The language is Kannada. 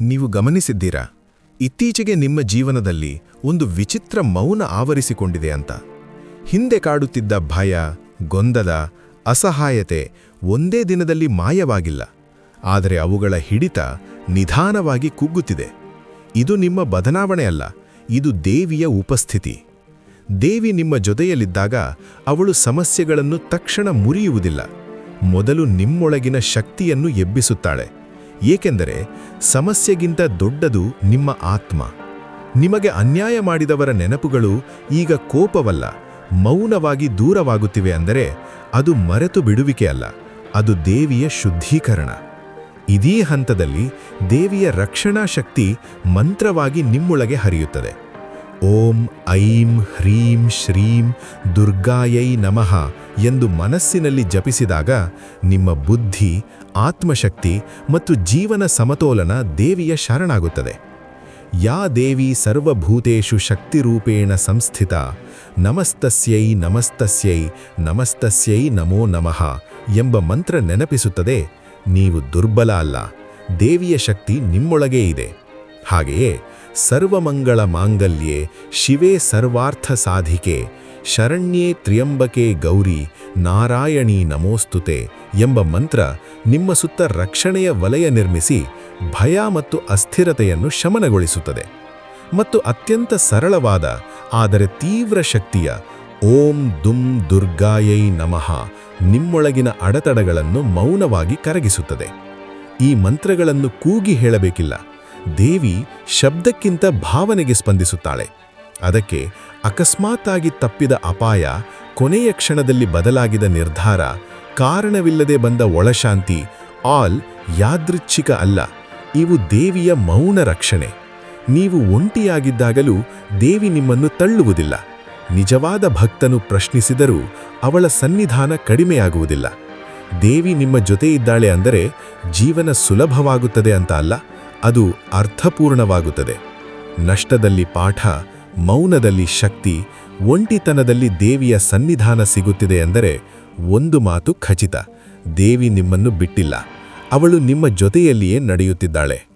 ನೀವು ಗಮನಿಸಿದ್ದೀರಾ? ಇತ್ತೀಚೆಗೆ ನಿಮ್ಮ ಜೀವನದಲ್ಲಿ ಒಂದು ವಿಚಿತ್ರ ಮೌನ ಆವರಿಸಿಕೊಂಡಿದೆ ಅಂತ. ಹಿಂದೆ ಕಾಡುತ್ತಿದ್ದ ಭಯ, ಗೊಂದಲ, ಅಸಹಾಯತೆ ಒಂದೇ ದಿನದಲ್ಲಿ ಮಾಯವಾಗಿಲ್ಲ. ಆದರೆ ಅವುಗಳ ಹಿಡಿತ ನಿಧಾನವಾಗಿ ಕುಗ್ಗುತ್ತಿದೆ. ಇದು ನಿಮ್ಮ ಬದಲಾವಣೆಯಲ್ಲ ಇದು ದೇವಿಯ ಉಪಸ್ಥಿತಿ. ದೇವಿ ನಿಮ್ಮ ಜೊತೆಯಲ್ಲಿದ್ದಾಗ ಅವಳು ಸಮಸ್ಯೆಗಳನ್ನು ತಕ್ಷಣ ಮುರಿಯುವುದಿಲ್ಲ. ಮೊದಲು ನಿಮ್ಮೊಳಗಿನ ಶಕ್ತಿಯನ್ನು ಎಬ್ಬಿಸುತ್ತಾಳೆ. ಏಕೆಂದರೆ ಸಮಸ್ಯೆಗಿಂತ ದೊಡ್ಡದು ನಿಮ್ಮ ಆತ್ಮ. ನಿಮಗೆ ಅನ್ಯಾಯ ಮಾಡಿದವರ ನೆನಪುಗಳು ಈಗ ಕೋಪವಲ್ಲ, ಮೌನವಾಗಿ ದೂರವಾಗುತ್ತಿವೆ ಅಂದರೆ ಅದು ಮರೆತು ಬಿಡುವಿಕೆ ಅಲ್ಲ, ಅದು ದೇವಿಯ ಶುದ್ಧೀಕರಣ. ಇದೀ ಹಂತದಲ್ಲಿ ದೇವಿಯ ರಕ್ಷಣಾ ಶಕ್ತಿ ಮಂತ್ರವಾಗಿ ನಿಮ್ಮೊಳಗೆ ಹರಿಯುತ್ತದೆ. ಓಂ ಐಂ ಹ್ರೀಂ ಶ್ರೀಂ ದುರ್ಗಾಯೈ ನಮಃ ಎಂದು ಮನಸ್ಸಿನಲ್ಲಿ ಜಪಿಸಿದಾಗ ನಿಮ್ಮ ಬುದ್ಧಿ, ಆತ್ಮಶಕ್ತಿ ಮತ್ತು ಜೀವನ ಸಮತೋಲನ ದೇವಿಯ ಶರಣಾಗುತ್ತದೆ. ಯಾ ದೇವಿ ಸರ್ವಭೂತೇಷು ಶಕ್ತಿರೂಪೇಣ ಸಂಸ್ಥಿತ. ನಮಸ್ತಸ್ಯೈ ನಮಸ್ತಸ್ಯೈ ನಮಸ್ತಸ್ಯೈ ನಮೋ ನಮಃ ಎಂಬ ಮಂತ್ರ ನೆನಪಿಸುತ್ತದೆ. ನೀವು ದುರ್ಬಲ ಅಲ್ಲ, ದೇವಿಯ ಶಕ್ತಿ ನಿಮ್ಮೊಳಗೇ ಇದೆ. ಹಾಗೆಯೇ ಸರ್ವಮಂಗಳ ಮಾಂಗಲ್ಯೆ ಶಿವೇ ಸರ್ವಾರ್ಥ ಸಾಧಿಕೆ, ಶರಣ್ಯೇ ತ್ರಿಯಂಬಕೆ ಗೌರಿ, ನಾರಾಯಣಿ ನಮೋಸ್ತುತೆ ಎಂಬ ಮಂತ್ರ ನಿಮ್ಮ ಸುತ್ತ ರಕ್ಷಣೆಯ ವಲಯ ನಿರ್ಮಿಸಿ ಭಯ ಮತ್ತು ಅಸ್ಥಿರತೆಯನ್ನು ಶಮನಗೊಳಿಸುತ್ತದೆ. ಮತ್ತು ಅತ್ಯಂತ ಸರಳವಾದ, ಆದರೆ ತೀವ್ರ ಶಕ್ತಿಯ ಓಂ ದುಂ ದುರ್ಗಾಯೈ ನಮಃ ನಿಮ್ಮೊಳಗಿನ ಅಡತಡಗಳನ್ನು ಮೌನವಾಗಿ ಕರಗಿಸುತ್ತದೆ. ಈ ಮಂತ್ರಗಳನ್ನು ಕೂಗಿ ಹೇಳಬೇಕಿಲ್ಲ. ದೇವಿ ಶಬ್ದಕ್ಕಿಂತ ಭಾವನೆಗೆ ಸ್ಪಂದಿಸುತ್ತಾಳೆ. ಅದಕ್ಕೆ ಅಕಸ್ಮಾತ್ತಾಗಿ ತಪ್ಪಿದ ಅಪಾಯ ಕೊನೆಯ ಕ್ಷಣದಲ್ಲಿ ಬದಲಾಗಿದ ನಿರ್ಧಾರ ಕಾರಣವಿಲ್ಲದೆ ಬಂದ ಒಳಶಾಂತಿ ಆಲ್ ಯಾದೃಚ್ಛಿಕ ಅಲ್ಲ, ಇವು ದೇವಿಯ ಮೌನ ರಕ್ಷಣೆ. ನೀವು ಒಂಟಿಯಾಗಿದ್ದಾಗಲೂ ದೇವಿ ನಿಮ್ಮನ್ನು ತಳ್ಳುವುದಿಲ್ಲ. ನಿಜವಾದ ಭಕ್ತನು ಪ್ರಶ್ನಿಸಿದರೂ ಅವಳ ಸನ್ನಿಧಾನ ಕಡಿಮೆಯಾಗುವುದಿಲ್ಲ. ದೇವಿ ನಿಮ್ಮ ಜೊತೆ ಇದ್ದಾಳೆ ಅಂದರೆ ಜೀವನ ಸುಲಭವಾಗುತ್ತದೆ ಅಂತ ಅಲ್ಲ ಅದು ಅರ್ಥಪೂರ್ಣವಾಗುತ್ತದೆ. ನಷ್ಟದಲ್ಲಿ ಪಾಠ, ಮೌನದಲ್ಲಿ ಶಕ್ತಿ, ಒಂಟಿತನದಲ್ಲಿ ದೇವಿಯ ಸನ್ನಿಧಾನ ಸಿಗುತ್ತಿದೆ ಎಂದರೆ ಒಂದು ಮಾತು ಖಚಿತ. ದೇವಿ ನಿಮ್ಮನ್ನು ಬಿಟ್ಟಿಲ್ಲ. ಅವಳು ನಿಮ್ಮ ಜೊತೆಯಲ್ಲಿಯೇ ನಡೆಯುತ್ತಿದ್ದಾಳೆ.